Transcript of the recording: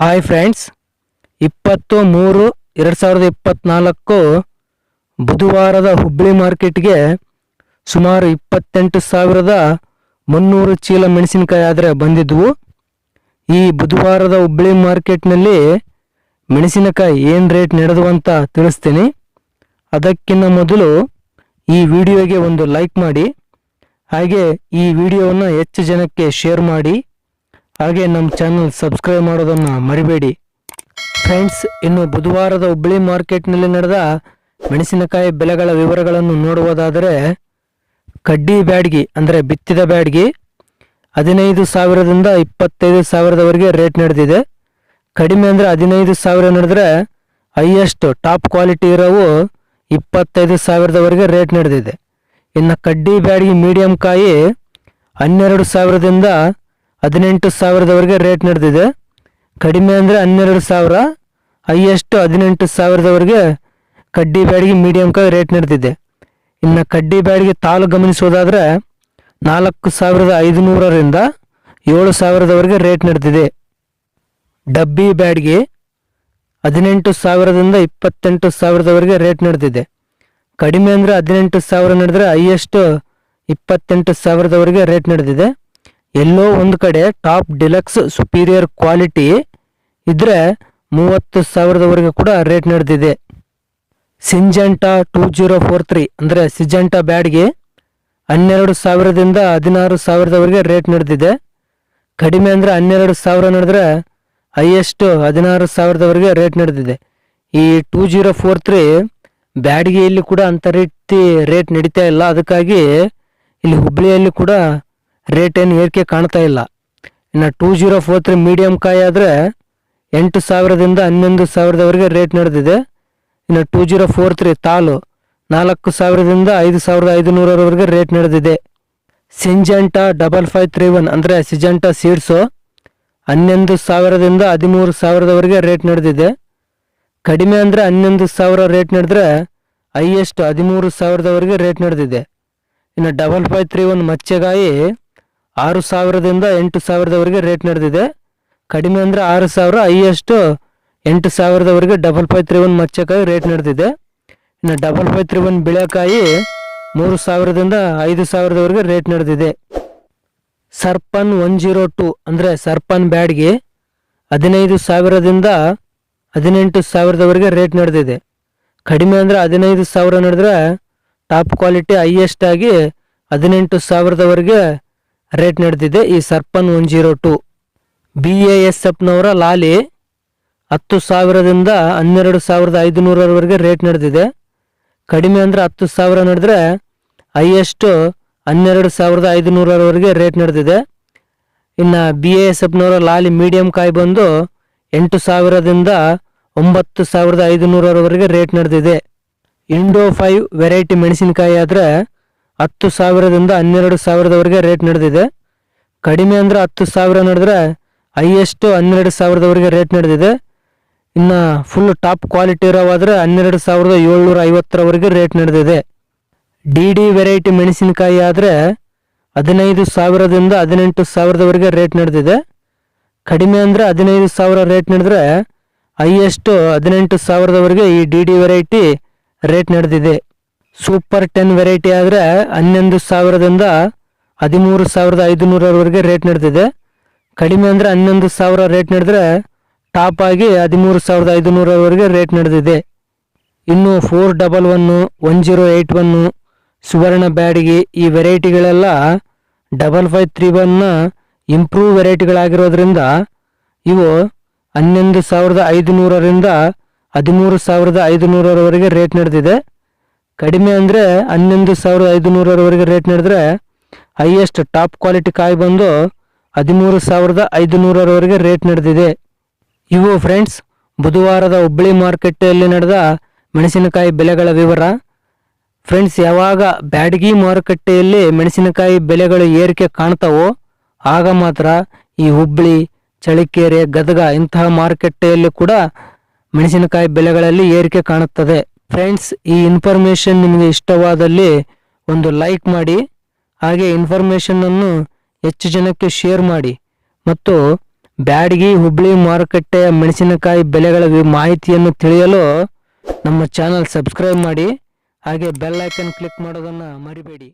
Hi friends, ಇಪ್ಪತ್ತು ಮೂರು ಎರಡು ಸಾವಿರದ ಇಪ್ಪತ್ತ್ನಾಲ್ಕು ಬುಧವಾರದ ಹುಬ್ಬಳ್ಳಿ ಮಾರ್ಕೆಟ್ಗೆ ಸುಮಾರು ಇಪ್ಪತ್ತೆಂಟು ಸಾವಿರದ ಮುನ್ನೂರು ಚೀಲ ಮೆಣಸಿನಕಾಯಿ ಆದರೆ ಬಂದಿದ್ವು. ಈ ಬುಧವಾರದ ಹುಬ್ಬಳ್ಳಿ ಮಾರ್ಕೆಟ್ನಲ್ಲಿ ಮೆಣಸಿನಕಾಯಿ ಏನು ರೇಟ್ ನಡೆದು ಅಂತ ತಿಳಿಸ್ತೀನಿ. ಅದಕ್ಕಿಂತ ಮೊದಲು ಈ ವಿಡಿಯೋಗೆ ಒಂದು ಲೈಕ್ ಮಾಡಿ, ಹಾಗೆ ಈ ವಿಡಿಯೋವನ್ನು ಹೆಚ್ಚು ಜನಕ್ಕೆ ಶೇರ್ ಮಾಡಿ. ಹಾಗೆ ನಮ್ಮ ಚಾನಲ್ ಸಬ್ಸ್ಕ್ರೈಬ್ ಮಾಡೋದನ್ನು ಮರಿಬೇಡಿ. ಫ್ರೆಂಡ್ಸ್ ಇನ್ನು ಬುಧವಾರದ ಹುಬ್ಬಳ್ಳಿ ಮಾರ್ಕೆಟ್ನಲ್ಲಿ ನಡೆದ ಮೆಣಸಿನಕಾಯಿ ಬೆಲೆಗಳ ವಿವರಗಳನ್ನು ನೋಡುವುದಾದರೆ, ಕಡ್ಡಿ ಬ್ಯಾಡ್ಗಿ, ಅಂದರೆ ಬಿತ್ತಿದ ಬ್ಯಾಡ್ಗಿ, ಹದಿನೈದು ಸಾವಿರದಿಂದ ಇಪ್ಪತ್ತೈದು ಸಾವಿರದವರೆಗೆ ರೇಟ್ ನಡೆದಿದೆ. ಕಡಿಮೆ ಅಂದರೆ ಹದಿನೈದು ಸಾವಿರ ನಡೆದರೆ ಹೈಯೆಸ್ಟ್ ಟಾಪ್ ಕ್ವಾಲಿಟಿ ಇರೋವು ಇಪ್ಪತ್ತೈದು ಸಾವಿರದವರೆಗೆ ರೇಟ್ ನಡೆದಿದೆ. ಇನ್ನು ಕಡ್ಡಿ ಬ್ಯಾಡ್ಗಿ ಮೀಡಿಯಂ ಕಾಯಿ ಹನ್ನೆರಡು ಸಾವಿರದಿಂದ ಹದಿನೆಂಟು ಸಾವಿರದವರೆಗೆ ರೇಟ್ ನಡೆದಿದೆ. ಕಡಿಮೆ ಅಂದರೆ ಹನ್ನೆರಡು ಸಾವಿರ. ಹೈಯೆಸ್ಟ್ ಹದಿನೆಂಟು ಸಾವಿರದವರೆಗೆ ಕಡ್ಡಿ ಬ್ಯಾಡಿಗೆ ಮೀಡಿಯಂ ಕಾಯಿ ರೇಟ್ ನಡೆದಿದೆ. ಇನ್ನು ಕಡ್ಡಿ ಬ್ಯಾಡಿಗೆ ತಾಲು ಗಮನಿಸೋದಾದರೆ ನಾಲ್ಕು ಸಾವಿರದ ಐದುನೂರರಿಂದ ಏಳು ಸಾವಿರದವರೆಗೆ ರೇಟ್ ನಡೆದಿದೆ. ಡಬ್ಬಿ ಬ್ಯಾಡ್ಗೆ ಹದಿನೆಂಟು ಸಾವಿರದಿಂದ ಇಪ್ಪತ್ತೆಂಟು ಸಾವಿರದವರೆಗೆ ರೇಟ್ ನಡೆದಿದೆ. ಕಡಿಮೆ ಅಂದರೆ ಹದಿನೆಂಟು ಸಾವಿರ ನಡೆದರೆ ಹೈಯೆಸ್ಟ್ ಇಪ್ಪತ್ತೆಂಟು ಸಾವಿರದವರೆಗೆ ರೇಟ್ ನಡೆದಿದೆ. ಎಲ್ಲೋ ಒಂದು ಕಡೆ ಟಾಪ್ ಡಿಲಕ್ಸ್ ಸುಪೀರಿಯರ್ ಕ್ವಾಲಿಟಿ ಇದ್ರೆ ಮೂವತ್ತು ಸಾವಿರದವರೆಗೆ ಕೂಡ ರೇಟ್ ನಡೆದಿದೆ. Syngenta two zero four three ಅಂದರೆ ಸಿಜೆಂಟಾ ಬ್ಯಾಡ್ಗೆ ಹನ್ನೆರಡು ಸಾವಿರದಿಂದ ಹದಿನಾರು ಸಾವಿರದವರೆಗೆ ರೇಟ್ ನಡೆದಿದೆ. ಕಡಿಮೆ ಅಂದರೆ ಹನ್ನೆರಡು ಸಾವಿರ ನಡೆದ್ರೆ ಹೈಯೆಸ್ಟ್ ಹದಿನಾರು ಸಾವಿರದವರೆಗೆ ರೇಟ್ ನಡೆದಿದೆ. ಈ ಟೂ ಜೀರೋ ಫೋರ್ ತ್ರೀ ಬ್ಯಾಡ್ಗೆಯಲ್ಲಿ ಕೂಡ ಅಂಥ ರೀತಿ ರೇಟ್ ನಡೀತಾ ಇಲ್ಲ. ಅದಕ್ಕಾಗಿ ಇಲ್ಲಿ ಹುಬ್ಬಳ್ಳಿಯಲ್ಲಿ ಕೂಡ ರೇಟ್ ಏನು ಏರಿಕೆ ಕಾಣ್ತಾ ಇಲ್ಲ. ಇನ್ನು two zero four three medium ಕಾಯಿ ಆದರೆ ಎಂಟು ಸಾವಿರದಿಂದ ಹನ್ನೊಂದು ಸಾವಿರದವರೆಗೆ ರೇಟ್ ನಡೆದಿದೆ. ಇನ್ನು ಟೂ ಜೀರೋ ಫೋರ್ ತ್ರೀ ತಾಲು ನಾಲ್ಕು ಸಾವಿರದಿಂದ ಐದು ಸಾವಿರದ ಐದುನೂರರವರೆಗೆ ರೇಟ್ ನಡೆದಿದೆ. Syngenta double five three one ಅಂದರೆ ಸಿಜೆಂಟಾ ಸೀಡ್ಸು ಹನ್ನೊಂದು ಸಾವಿರದಿಂದ ಹದಿಮೂರು ಸಾವಿರದವರೆಗೆ ರೇಟ್ ನಡೆದಿದೆ. ಕಡಿಮೆ ಅಂದರೆ ಹನ್ನೊಂದು ಸಾವಿರ ರೇಟ್ ನಡೆದ್ರೆ ಹೈಯೆಸ್ಟ್ ಹದಿಮೂರು ಸಾವಿರದವರೆಗೆ ರೇಟ್ ನಡೆದಿದೆ. ಇನ್ನು ಡಬಲ್ ಫೈವ್ ತ್ರೀ ಒನ್ ಮಚ್ಚೆಗಾಯಿ ಆರು ಸಾವಿರದಿಂದ ಎಂಟು ಸಾವಿರದವರೆಗೆ ರೇಟ್ ನಡೆದಿದೆ. ಕಡಿಮೆ ಅಂದರೆ ಆರು ಸಾವಿರ, ಹೈಯೆಸ್ಟ್ ಎಂಟು ಸಾವಿರದವರೆಗೆ ಡಬಲ್ ಫೈ ತ್ರೀ ಒನ್ ಮಚ್ಚೆಕಾಯಿ ರೇಟ್ ನಡೆದಿದೆ. ಇನ್ನು ಡಬಲ್ ಫೈ ತ್ರೀ ಒನ್ ಬಿಳೆಕಾಯಿ ಮೂರು ಸಾವಿರದಿಂದ ಐದು ಸಾವಿರದವರೆಗೆ ರೇಟ್ ನಡೆದಿದೆ. ಸರ್ಪನ್ ಒನ್ ಜೀರೋ ಟು ಅಂದರೆ ಸರ್ಪನ್ ಬ್ಯಾಡ್ಗೆ ಹದಿನೈದು ಸಾವಿರದಿಂದ ಹದಿನೆಂಟು ಸಾವಿರದವರೆಗೆ ರೇಟ್ ನಡೆದಿದೆ. ಕಡಿಮೆ ಅಂದರೆ ಹದಿನೈದು ಸಾವಿರ ನಡೆದ್ರೆ ಟಾಪ್ ಕ್ವಾಲಿಟಿ ಹೈಯೆಸ್ಟ್ ಆಗಿ ಹದಿನೆಂಟು ಸಾವಿರದವರೆಗೆ ರೇಟ್ ನಡೆದಿದೆ ಈ Sarpan one zero two. B A S ಎಫ್ನವರ ಲಾಲಿ ಹತ್ತು ಸಾವಿರದಿಂದ ಹನ್ನೆರಡು ಸಾವಿರದ ಐದುನೂರರವರೆಗೆ ರೇಟ್ ನಡೆದಿದೆ ಕಡಿಮೆ ಅಂದರೆ ಹತ್ತು ಸಾವಿರ ನಡೆದ್ರೆ ಹೈಯೆಸ್ಟ್ ಹನ್ನೆರಡು ಸಾವಿರದ ಐದುನೂರರವರೆಗೆ ರೇಟ್ ನಡೆದಿದೆ ಇನ್ನು ಬಿ ಎ ಎಸ್ ಎಫ್ನವರ ಲಾಲಿ ಮೀಡಿಯಂ ಕಾಯಿ ಬಂದು ಎಂಟು ಸಾವಿರದಿಂದ ಒಂಬತ್ತು ಸಾವಿರದ ಐದುನೂರರವರೆಗೆ ರೇಟ್ ನಡೆದಿದೆ ಇಂಡೋ ಫೈವ್ ವೆರೈಟಿ ಮೆಣಸಿನಕಾಯಿ ಆದರೆ ಹತ್ತು ಸಾವಿರದಿಂದ ಹನ್ನೆರಡು ಸಾವಿರದವರೆಗೆ ರೇಟ್ ನಡೆದಿದೆ. ಕಡಿಮೆ ಅಂದರೆ ಹತ್ತು ಸಾವಿರ ನಡೆದ್ರೆ ಹೈಯೆಸ್ಟು ಹನ್ನೆರಡು ಸಾವಿರದವರೆಗೆ ರೇಟ್ ನಡೆದಿದೆ. ಇನ್ನು ಫುಲ್ ಟಾಪ್ ಕ್ವಾಲಿಟಿ ಇರೋವಾದರೆ ಹನ್ನೆರಡು ಸಾವಿರದ ಏಳ್ನೂರ ಐವತ್ತರವರೆಗೆ ರೇಟ್ ನಡೆದಿದೆ. ಡಿ ಡಿ ವೆರೈಟಿ ಮೆಣಸಿನಕಾಯಿ ಆದರೆ ಹದಿನೈದು ಸಾವಿರದಿಂದ ಹದಿನೆಂಟು ಸಾವಿರದವರೆಗೆ ರೇಟ್ ನಡೆದಿದೆ. ಕಡಿಮೆ ಅಂದರೆ ಹದಿನೈದು ಸಾವಿರ ರೇಟ್ ನಡೆದ್ರೆ ಹೈಯೆಸ್ಟು ಹದಿನೆಂಟು ಸಾವಿರದವರೆಗೆ ಈ ಡಿ ಡಿ ವೆರೈಟಿ ರೇಟ್ ನಡೆದಿದೆ. ಸೂಪರ್ ಟೆನ್ ವೆರೈಟಿ ಆದರೆ ಹನ್ನೊಂದು ಸಾವಿರದಿಂದ ಹದಿಮೂರು ಸಾವಿರದ ಐದುನೂರವರೆಗೆ ರೇಟ್ ನಡೆದಿದೆ. ಕಡಿಮೆ ಅಂದರೆ ಹನ್ನೊಂದು ಸಾವಿರ ರೇಟ್ ನಡೆದ್ರೆ ಟಾಪ್ ಆಗಿ ಹದಿಮೂರು ಸಾವಿರದ ಐದುನೂರವರೆಗೆ ರೇಟ್ ನಡೆದಿದೆ. ಇನ್ನು four double one one zero eight one Suvarna Byadgi ಈ ವೆರೈಟಿಗಳೆಲ್ಲ double five three one improve ವೆರೈಟಿಗಳಾಗಿರೋದ್ರಿಂದ ಇವು ಹನ್ನೊಂದು ಸಾವಿರದ ಐದುನೂರರಿಂದ ಹದಿಮೂರು ಸಾವಿರದ ಐದುನೂರರವರೆಗೆ ರೇಟ್ ನಡೆದಿದೆ. ಕಡಿಮೆ ಅಂದರೆ ಹನ್ನೊಂದು ಸಾವಿರದ ಐದುನೂರರವರೆಗೆ ರೇಟ್ ನಡೆದ್ರೆ ಹೈಯೆಸ್ಟ್ ಟಾಪ್ ಕ್ವಾಲಿಟಿ ಕಾಯಿ ಬಂದು ಹದಿಮೂರು ಸಾವಿರದ ಐದು ನೂರರವರೆಗೆ ರೇಟ್ ನಡೆದಿದೆ. ಇವು ಫ್ರೆಂಡ್ಸ್ ಬುಧವಾರದ ಹುಬ್ಬಳ್ಳಿ ಮಾರುಕಟ್ಟೆಯಲ್ಲಿ ನಡೆದ ಮೆಣಸಿನಕಾಯಿ ಬೆಲೆಗಳ ವಿವರ. ಫ್ರೆಂಡ್ಸ್ ಯಾವಾಗ ಬ್ಯಾಡಗಿ ಮಾರುಕಟ್ಟೆಯಲ್ಲಿ ಮೆಣಸಿನಕಾಯಿ ಬೆಲೆಗಳು ಏರಿಕೆ ಕಾಣ್ತಾವೋ ಆಗ ಮಾತ್ರ ಈ ಹುಬ್ಬಳ್ಳಿ ಚಳಿಕೆರೆ ಗದಗ ಇಂತಹ ಮಾರುಕಟ್ಟೆಯಲ್ಲಿ ಕೂಡ ಮೆಣಸಿನಕಾಯಿ ಬೆಲೆಗಳಲ್ಲಿ ಏರಿಕೆ ಕಾಣುತ್ತದೆ. ಫ್ರೆಂಡ್ಸ್ ಈ ಇನ್ಫಾರ್ಮೇಷನ್ ನಿಮಗೆ ಇಷ್ಟವಾದಲ್ಲಿ ಒಂದು ಲೈಕ್ ಮಾಡಿ, ಹಾಗೆ ಇನ್ಫಾರ್ಮೇಷನನ್ನು ಹೆಚ್ಚು ಜನಕ್ಕೆ ಶೇರ್ ಮಾಡಿ ಮತ್ತು ಬ್ಯಾಡಗಿ, ಹುಬ್ಳಿ ಮಾರುಕಟ್ಟೆಯ ಮೆಣಸಿನಕಾಯಿ ಬೆಲೆಗಳ ಮಾಹಿತಿಯನ್ನು ತಿಳಿಯಲು ನಮ್ಮ ಚಾನಲ್ ಸಬ್ಸ್ಕ್ರೈಬ್ ಮಾಡಿ, ಹಾಗೆ ಬೆಲ್ ಐಕನ್ ಕ್ಲಿಕ್ ಮಾಡೋದನ್ನು ಮರಿಬೇಡಿ.